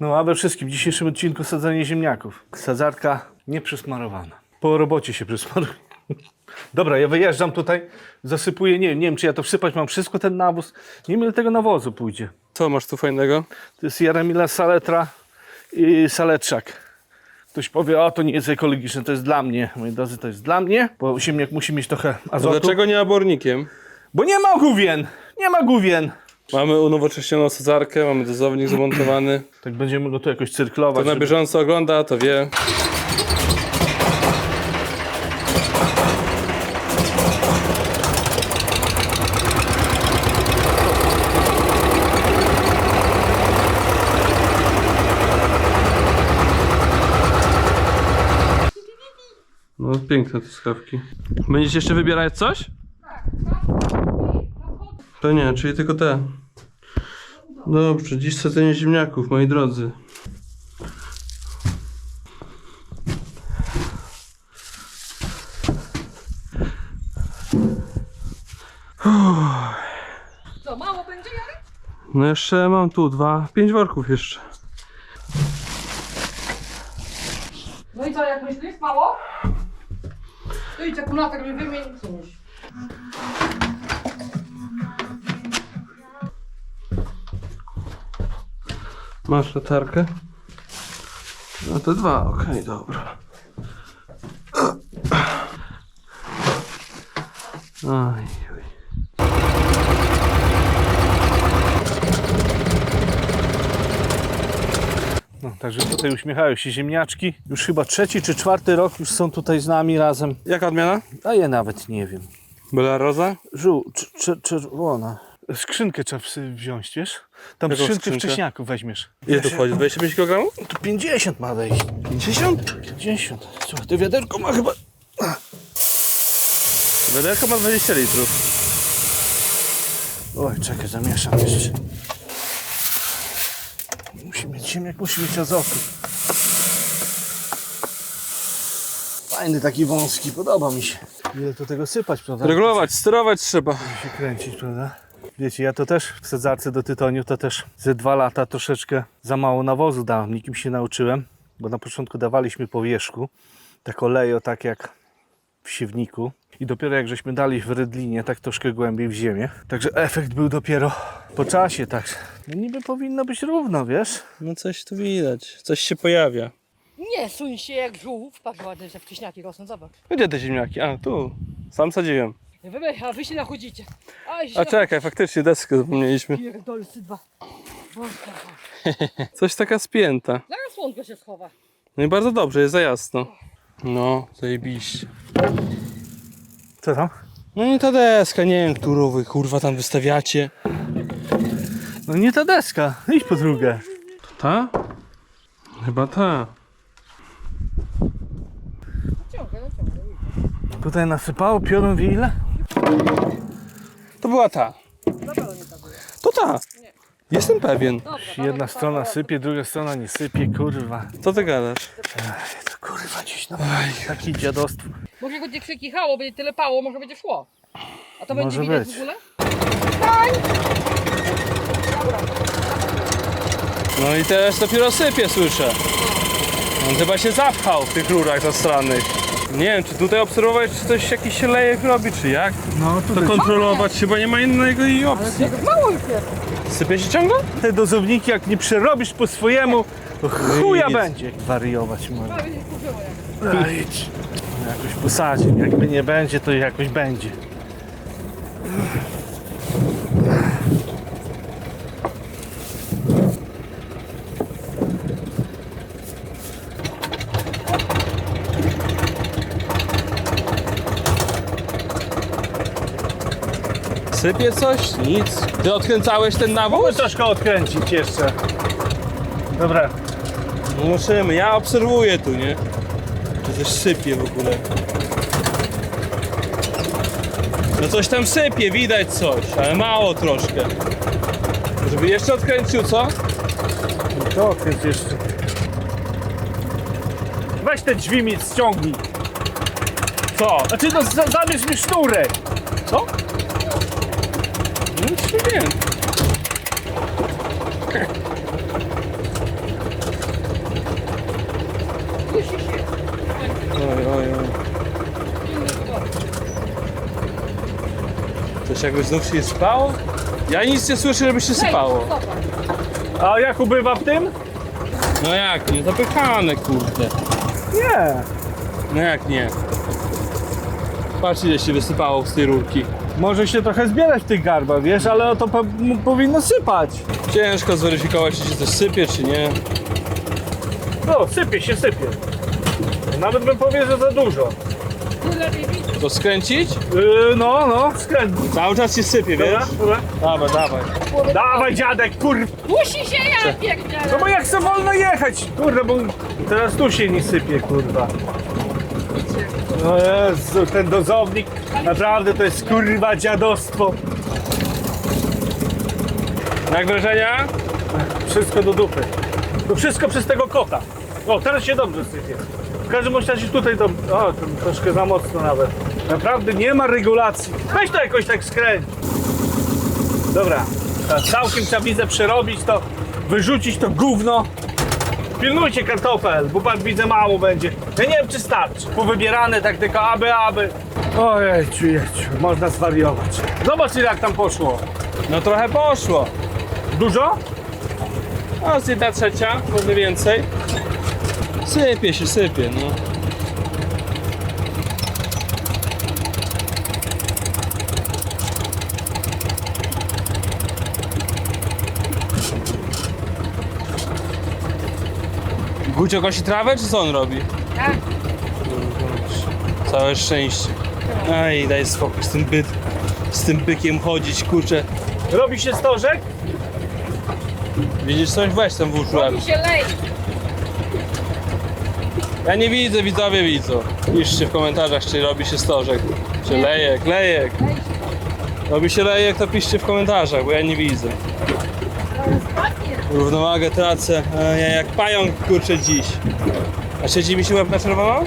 No a we wszystkim w dzisiejszym odcinku sadzenie ziemniaków. Sadzarka nieprzysmarowana. Po robocie się przysmaruje. Dobra, ja wyjeżdżam tutaj, zasypuję, nie, nie wiem czy ja to wsypać mam wszystko, ten nawóz. Nie wiem ile tego nawozu pójdzie. Co masz tu fajnego? To jest Jaremila Saletra i Saleczak. Ktoś powie, o to nie jest ekologiczne, to jest dla mnie. Moi drodzy, to jest dla mnie, bo ziemniak musi mieć trochę azotu. dlaczego nie obornikiem? Bo nie ma główien, nie ma główien. Mamy unowocześnioną sadzarkę, mamy dozownik zamontowany. Tak będziemy go tu jakoś Kto cyrklować. na żeby- bieżąco ogląda, to wie. No piękne te skawki. Będziecie jeszcze wybierać coś? To nie, czyli tylko te. Dobrze, dziś sadzenie ziemniaków, moi drodzy. Co, mało będzie, Jarek? No jeszcze mam tu dwa, pięć worków jeszcze. No i co, jak myślisz? Mało? To idź akumulator mi wymień i Masz latarkę? No to dwa, okej, dobra. Oj, oj. No, także tutaj uśmiechają się ziemniaczki. Już chyba trzeci czy czwarty rok już są tutaj z nami razem. Jaka odmiana? A ja nawet nie wiem. Bela Roza? Żół, cz- cz- czerwona. Skrzynkę trzeba wziąć, wiesz? Tam Jaką skrzynkę skrzynkę? wcześniaków weźmiesz. Ile tu wchodzi? 25 kg? Tu 50 ma wejść. 50? 50. Słuchaj, to wiaderko ma chyba... Wiaderko ma 20 litrów. Oj, czekaj, zamieszam jeszcze. Musi mieć ziemniak, musi mieć azotu. Fajny taki wąski, podoba mi się. Ile to tego sypać, prawda? Regulować, sterować trzeba. się kręcić, prawda? Wiecie, ja to też w sadzarce do tytoniu to też ze dwa lata troszeczkę za mało nawozu dałem, nikim się nauczyłem, bo na początku dawaliśmy po wierzchu, tak olejo, tak jak w siewniku i dopiero jak żeśmy dali w rydlinie, tak troszkę głębiej w ziemię, także efekt był dopiero po czasie, tak. No niby powinno być równo, wiesz? No coś tu widać, coś się pojawia. Nie suń się jak żółw. Patrz ładnie, że wcześniaki rosną, zobacz. Gdzie te ziemniaki? A, tu. Sam sadziłem. Wybej, a wy się nachodzicie. A, się A czekaj, faktycznie deskę zapomnieliśmy. Pierdolcy dwa. Bożka, Coś taka spięta. Zaraz słonko się schowa. No i bardzo dobrze, jest za jasno. No, zajebiście. Co tam? No i ta deska, nie wiem, którą wy kurwa tam wystawiacie. No nie ta deska, idź po drugą. Ta? Chyba ta. Ciągle, no ciągle. Tutaj nasypało piorun wie ile? To była ta. Na. To ta. Jestem pewien. Dobra, Jedna strona sypie, druga strona nie sypie, kurwa. Co ty gadasz? To kurwa dziś no. Taki dziadostwo. Może będzie krzykichało, będzie tyle pało, może będzie szło. A to Może będzie widać być. w ogóle? No i teraz dopiero sypie, słyszę. On chyba się zapchał w tych rurach zastranych. Nie wiem, czy tutaj obserwować, czy coś jakiś się lejek robi, czy jak? No To kontrolować chyba nie ma innego i opcji. Jak mało już jest. Sypie się ciągle? Te dozowniki jak nie przerobisz po swojemu, to chuja Nic. będzie. Wariować może. Prawie kurzyło jak. Jakoś posadzie. Jakby nie będzie, to jakoś będzie. Sypie coś? Nic. Ty odkręcałeś ten nawóz? Troszkę odkręcić jeszcze. Dobra. Musimy, ja obserwuję tu, nie? Czy coś sypie w ogóle. No coś tam sypie, widać coś, ale mało troszkę. Żeby jeszcze odkręcił, co? To odkręć jeszcze. Weź te drzwi mi ściągnij. Co? Znaczy no za- zabierz mi sznurek. Co? Nic nie wiem. Oj, oj, oj. Coś jakby znów się spało? Ja nic nie słyszę, żeby się sypało. A jak ubywa w tym? No jak nie, zapychane kurde. Nie. No jak nie? Patrz ile się wysypało z tej rurki. Może się trochę zbierać w tych garbach, wiesz, ale to po, m- powinno sypać. Ciężko zweryfikować, czy się coś sypie, czy nie. No, sypie się, sypie. Nawet bym powiedział, że za dużo. To skręcić? Yy, no, no, skręć. Cały czas się sypie, wiesz? Dobra, dobra. Dawaj, dawaj. Dawaj dziadek, kur... Musi się ja pierdolę. No bo jak chcę wolno jechać, kurde, bo teraz tu się nie sypie, kurwa. No Jezu, ten dozownik, naprawdę to jest kurwa dziadostwo. Jak wrażenia? Wszystko do dupy. To wszystko przez tego kota. O, teraz się dobrze sypie. W każdym bądź razie tutaj to... O, to troszkę za mocno nawet. Naprawdę nie ma regulacji. Weź to jakoś tak skręć. Dobra. Całkiem trzeba widzę przerobić to, wyrzucić to gówno. Pilnujcie kartofel, bo pan widzę mało będzie. Ja nie wiem czy starczy. Powybierane tak tylko aby, aby. Ojejciu, jejciu, można zwariować. Zobacz ile jak tam poszło. No trochę poszło. Dużo? A z jedna trzecia, może więcej. Sypie się, sypie, no. Gucio kosi trawę, czy co on robi? Tak. Całe szczęście. Aj, daj spokój z tym byt, z tym bykiem chodzić, kurczę. Robi się stożek? Widzisz coś? Weź tam łeb. Tu się leje. Ja nie widzę, widzowie widzą. Piszcie w komentarzach, czy robi się stożek, czy lejek, lejek. Robi się lejek, to piszcie w komentarzach, bo ja nie widzę. Równowagę tracę, ja jak pająk kurczę dziś. A siedzi mi się łeb na czerwono?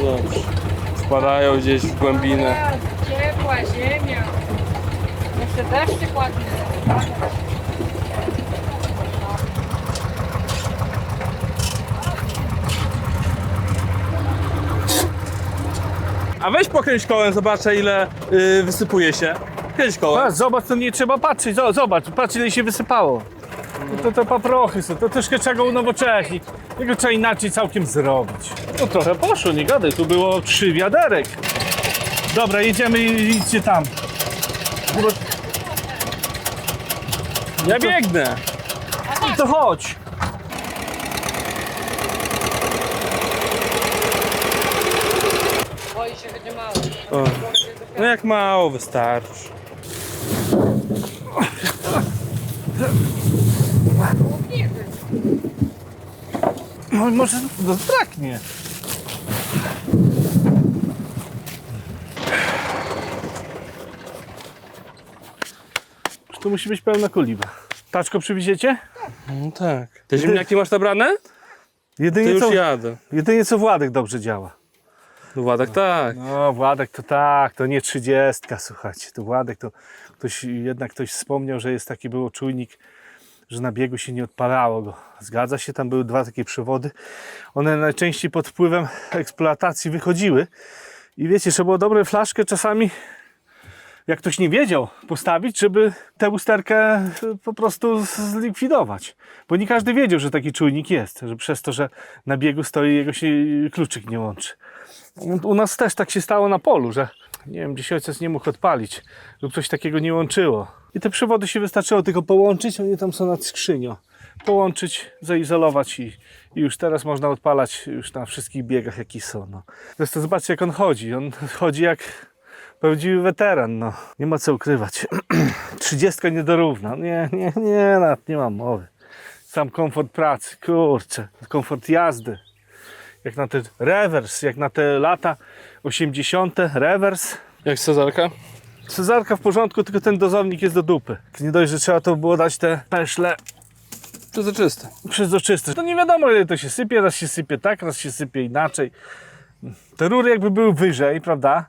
No Dobrze. Wpadają gdzieś w głębinę. Ciepła ziemia. Jeszcze deszczyk ładny. A weź pokręć kołem, zobaczę ile yy, wysypuje się. Kręć kołem. Patrz, zobacz, to nie trzeba patrzeć. Zo- Zobacz, patrz ile się wysypało. No To te paprochy są, to troszkę trzeba unowocześnić. Tego trzeba inaczej całkiem zrobić. No trochę poszło, nie gadaj, tu było trzy wiaderek. Dobra, jedziemy i idźcie tam. Bo- Ja biegnę. To chodź. Boi się, będzie mało. No jak mało wystarczy. Nie wiem. No może no, braknie. Tu musi być pełna koliba. Taczko przywieziecie? No tak. Te ziemniaki masz nabrane? To Jedynie już co, jadę. jedynie co Władek dobrze działa. Władek tak. No, Władek to tak, to nie trzydziestka, słuchajcie. To Władek to ktoś, jednak ktoś wspomniał, że jest taki było czujnik, że na biegu się nie odpalało go. Zgadza się, tam były dwa takie przewody. One najczęściej pod wpływem eksploatacji wychodziły. I wiecie, trzeba było dobre flaszkę czasami, jak ktoś nie wiedział, postawić, żeby tę usterkę y, po prostu zlikwidować. Bo nie każdy wiedział, że taki czujnik jest, że przez to, że na biegu stoi, jego się kluczyk nie łączy. U nas też tak się stało na polu, że nie wiem, gdzieś ojciec nie mógł odpalić lub coś takiego nie łączyło. I te przewody się wystarczyło tylko połączyć, oni tam są nad skrzynią. Połączyć, zaizolować i, i już teraz można odpalać już na wszystkich biegach, jakie są. No. Zresztą zobaczcie, jak on chodzi. On chodzi jak prawdziwy weteran. No. Nie ma co ukrywać. Trzydziestka nie dorówna. Nie, nie, nie, nie mam mowy. Sam komfort pracy, kurczę, komfort jazdy jak na ten rewers, jak na te lata 80. rewers. Jak Cezarka? Cezarka w porządku, tylko ten dozownik jest do dupy. Nie dość, że trzeba to było dać te peszle Przezroczyste. przezroczyste. To nie wiadomo ile to się sypie, raz się sypie tak, raz się sypie inaczej. Te rury jakby były wyżej, prawda?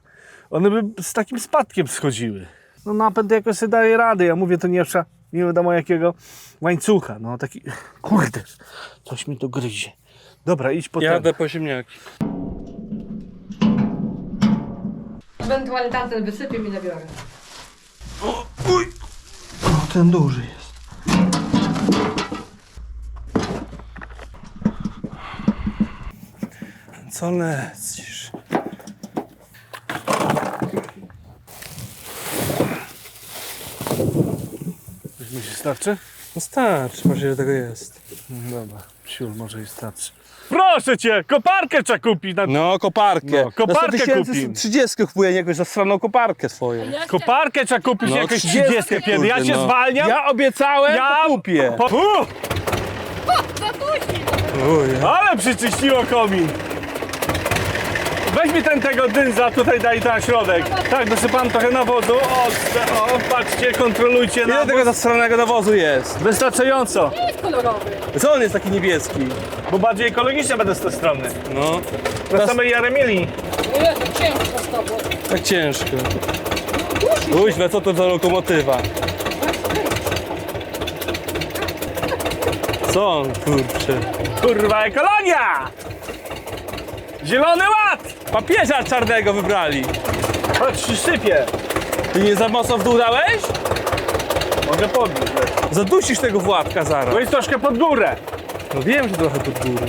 One by z takim spadkiem schodziły. No napęd jakoś sobie daje radę. Ja mówię, to nie trzeba, nie wiadomo jakiego łańcucha. No taki, kurde, coś mi to gryzie. Dobra, idź po ten. Jadę po ziemniaki. Ewentualnie tamten wysypię i nabiorę. O, ten duży jest. Co lecisz? Myślisz, starczy? No starczy, patrz ile tego jest. No Dobra, siul może i starczy. Proszę cię, koparkę trzeba kupić na... No, koparkę. No, koparkę Na 100 tysięcy kupim. 30 kupuję jakąś zastraną koparkę swoją. Koparkę trzeba kupić No, jakieś 30, 30 kiedy. Ja kurde, cię no. zwalniam. Ja obiecałem, Ja- to kupię. Po... U, Uj, ale przyczyściło komin. Weź mi ten tego dynza, tutaj daj na środek. Tak, dosypam trochę nawozu. O, o patrzcie, kontrolujcie Ile nawóz. tego zastranego nawozu jest? Wystarczająco, Jest kolorowy. Co on jest taki niebieski? bo bardziej ekologicznie będę z tej strony. No, Na samej Jaremili. Jezu, ciężko z tobą. tak ciężko. Uźle, co to za lokomotywa? Co on, kurczę? Kurwa, ekologia! Zielony ład! Papieża czarnego wybrali. Chodź, ci sypie. Ty nie za mocno w dół dałeś? Mogę podnieść. Zadusisz tego Władka zaraz. Bo jest troszkę pod górę. No wiem, że trochę pod górę.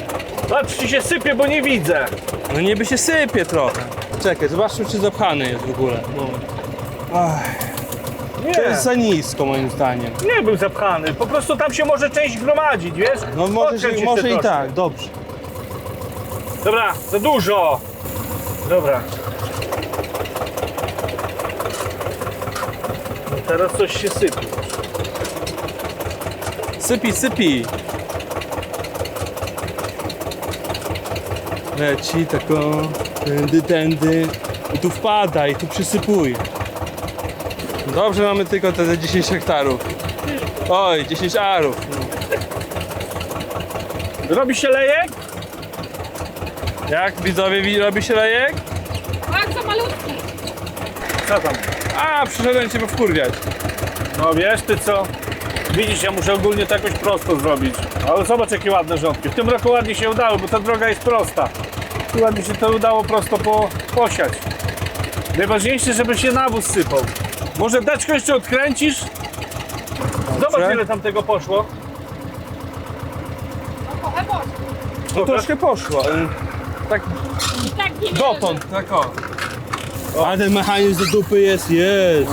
Patrz, ci się sypie, bo nie widzę. No niby się sypie trochę. Czekaj, zobaczmy czy zapchany jest w ogóle. No. Nie, To jest za nisko moim zdaniem. nie był zapchany. Po prostu tam się może część gromadzić, wiesz? No może, Odkręć się, może i troszkę. tak, dobrze. Dobra, za dużo. Dobra. No teraz coś się sypie. Sypi, sypi. Leci tako, tędy, tędy. I tu wpada, i tu przysypuje. Dobrze, mamy tylko te 10 hektarów. Oj, 10 arów. Robi się lejek? Jak widzowie wi- robi się lejek? Bardzo malutki. Co tam? A, przyszedłem cię wkurwiać. No wiesz ty co? Widzisz, ja muszę ogólnie to jakoś prosto zrobić. Ale zobacz jakie ładne rządki. W tym roku ładnie się udało, bo ta droga jest prosta. I ładnie się to udało prosto po, posiać. Najważniejsze, żeby się nawóz sypał. Może deczko jeszcze odkręcisz? Zobacz Dobrze. ile tam tego poszło. No trochę bądź. No troszkę poszło. ale Tak tak nie dotąd, tak o. A ten mechanizm do dupy jest, jest.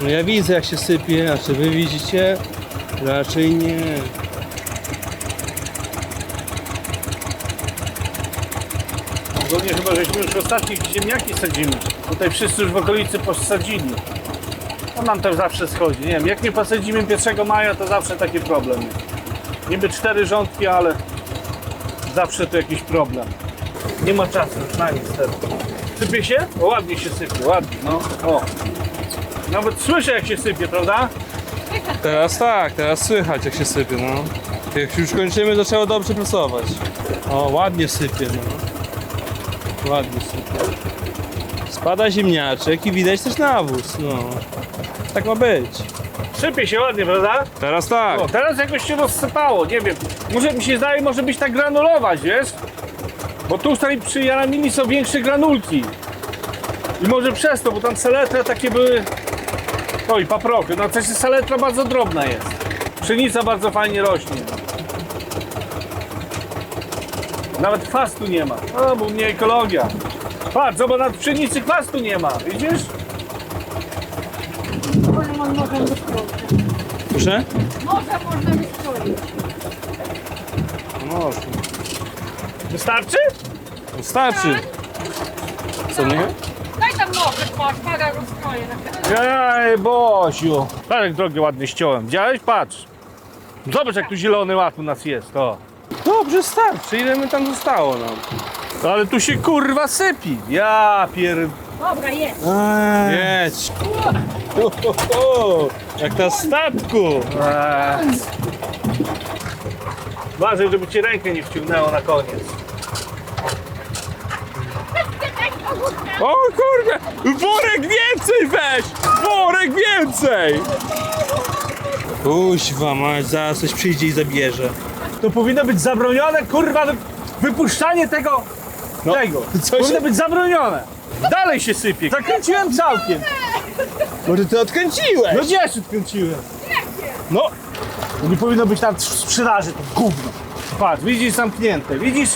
No ja widzę jak się sypie, a czy wy widzicie? Raczej nie. Ogólnie chyba żeśmy już ostatnich ziemniaki sadzimy. Tutaj wszyscy już w okolicy posadzili. No nam to zawsze schodzi. Nie wiem, jak nie posadzimy 1 maja, to zawsze taki problem. Niby cztery rządki, ale zawsze tu jakiś problem. Nie ma czasu już na nic teraz. Sypie się? O, ładnie się sypie, ładnie, no. O. Nawet słyszę jak się sypie, prawda? Teraz tak, teraz słychać jak się sypie, no. Jak już kończymy, to trzeba dobrze pracować. O, ładnie sypie, no. Ładnie sypie. Spada ziemniaczek i widać też nawóz, no. Tak ma być. Sypie się ładnie, prawda? Teraz tak. O, teraz jakoś się rozsypało, nie wiem. Może mi się zdaje, może być tak granulować, wiesz? Bo tu tutaj przy Jaramini są większe granulki. I może przez to, bo tam saletra takie były... Oj, paprochy. No też saletra bardzo drobna jest. Pszenica bardzo fajnie rośnie. Nawet chwastu nie ma. O, bo mnie ekologia. Patrz, zobacz, nawet pszenicy chwastu nie ma, widzisz? Może można wystroić. Proszę? Może można wystroić. Można. Wystarczy? Wystarczy. Co nie? Daj tam parę rozkroję na chwilę. Ej, Bosiu. Patrz jak drogę ładnie ściąłem. Widziałeś? Patrz. Zobacz jak tu zielony ład u nas jest. O. Dobrze, starczy. Ile mi tam zostało nam? No, ale tu się kurwa sypi. Ja pier... Dobra, jest. Jedź. Ho, ho, ho. Jak na statku. Eee. Uważaj, żeby ci rękę nie wciągnęło na koniec. O kurde! Worek więcej weź! Worek więcej! Kuźwa mać, zaraz coś przyjdzie i zabierze. To powinno być zabronione, kurwa, wy- wypuszczanie tego, No, tego. co powinno się- być zabronione. Dalej się sypie. Zakręciłem całkiem. Może ty odkręciłeś? No gdzież odkręciłem? No, nie powinno być tam w sprzedaży, to gówno. Patrz, widzisz zamknięte, widzisz?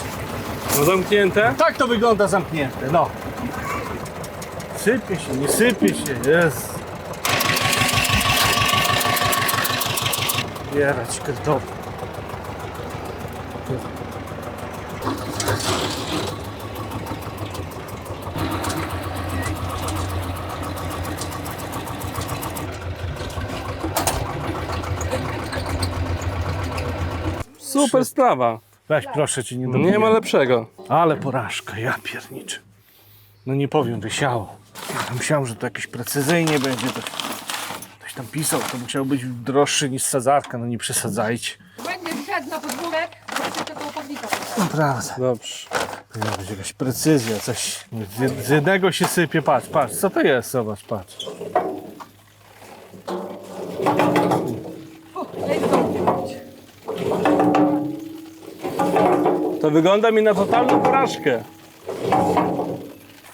No zamknięte? Tak to wygląda zamknięte, no. Sypie się, nie sypie się, jest. Bierać kartofle. Super sprawa. Weź proszę cię, nie Nie ma lepszego. Ale porażka, ja pierniczę. No nie powiem, wysiało. Ja myślałem, że to jakieś precyzyjnie będzie. To ktoś tam pisał, to musiał być droższy niż sadzarka, no nie przesadzajcie. Będzie szedł na podwórek, zobaczycie tego opadnika. Naprawdę. Dobrze. Powinna być jakaś precyzja, coś. Z, z jednego się sypie, patrz, patrz, co to jest, zobacz, patrz. To wygląda mi na totalną porażkę.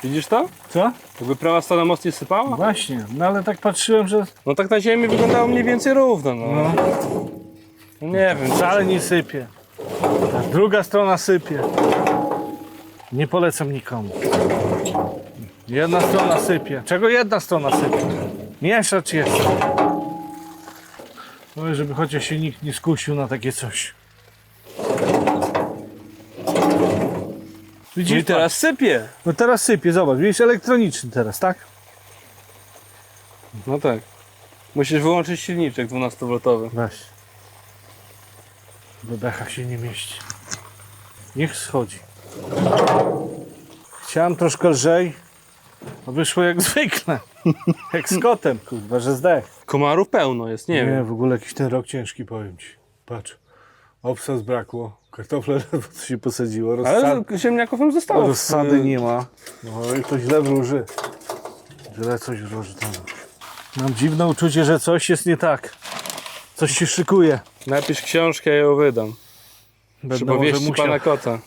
Widzisz to? Co? Jakby prawa strona mocniej sypała? Właśnie, no ale tak patrzyłem, że No tak na ziemi wyglądało mniej więcej równo, no. no, no nie wiem, wcale nie sypie. A druga strona sypie. Nie polecam nikomu. Jedna strona sypie. Czego jedna strona sypie? Mieszać jest. No, żeby chociaż się nikt nie skusił na takie coś. Widzisz, i teraz sypie. No teraz sypie, zobacz, widzisz, elektroniczny teraz, tak? No tak. Musisz wyłączyć silniczek 12V. Weź. Bebecha się nie mieści. Niech schodzi. Chciałem troszkę lżej, a wyszło jak zwykle. jak z kotem, kurwa, że zdech. Komarów pełno jest, nie, Nie, wiem. w ogóle jakiś ten rok ciężki, powiem ci. Patrz, obsad brakło, kartofle ledwo co się posadziło, rozsad... Ale ziemniaków tam zostało. rozsady nie ma. No i to źle wróży. Źle coś wróży tam. Mam dziwne uczucie, że coś jest nie tak. Coś się szykuje. Napisz książkę, ja ją wydam. Będę może Przypowieści musiał. pana kota.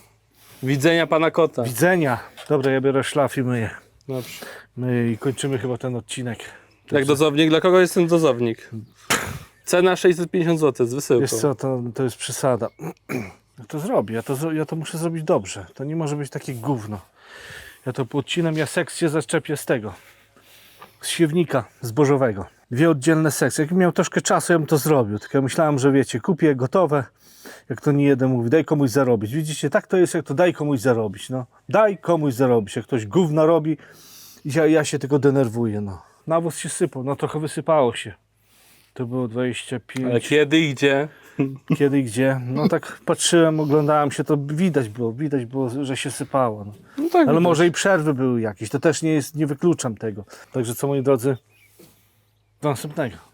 Widzenia pana kota. Widzenia. Dobra, ja biorę szlaf i myję. Dobrze. My i kończymy chyba ten odcinek. Jak dozownik? Dla kogo jest ten dozownik? Cena 650 zł z wysyłką. Wiesz co, to, to jest przesada. Ja to zrobię, ja to, ja to muszę zrobić dobrze. To nie może być takie gówno. Ja to podcinam, ja sekcję zaczepię z tego. Z siewnika zbożowego. Dwie oddzielne sekcje. Jak miał troszkę czasu, ja bym to zrobił. Tylko ja myślałem, że wiecie, kupię gotowe. Jak to nie jeden mówi, daj komuś zarobić. Widzicie, tak to jest, jak to daj komuś zarobić. No. Daj komuś zarobić. Jak ktoś gówno robi, ja, ja się tylko denerwuję. No. Nawóz się sypał, no trochę wysypało się. To było 25. Ale kiedy i gdzie? Kiedy i gdzie? No tak patrzyłem, oglądałem się, to widać było, widać było, że się sypało. No. No tak. Ale może i przerwy były jakieś, to też nie jest, nie wykluczam tego. Także co moi drodzy, do następnego.